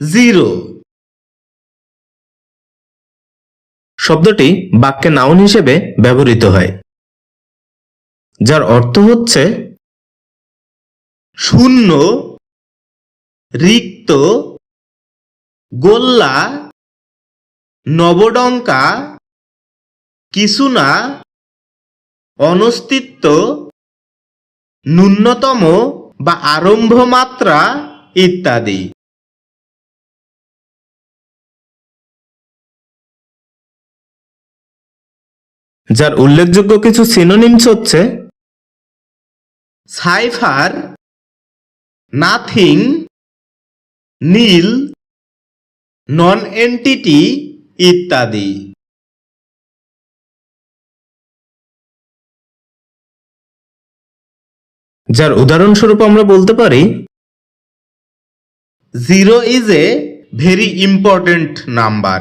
Zero. শব্দটি বাক্যে noun হিসেবে ব্যবহৃত হয়, যার অর্থ হচ্ছে শূন্য, রিক্ত, গোল্লা, নবডঙ্কা, কিছু না, অনস্তিত্ব, ন্যূনতম বা আরম্ভ মাত্রা ইত্যাদি। যার উল্লেখযোগ্য কিছু সিনোনিমস হচ্ছে cipher nothing nil non entity ইত্যাদি। যার উদাহরণস্বরূপ আমরা বলতে পারি zero is a very important number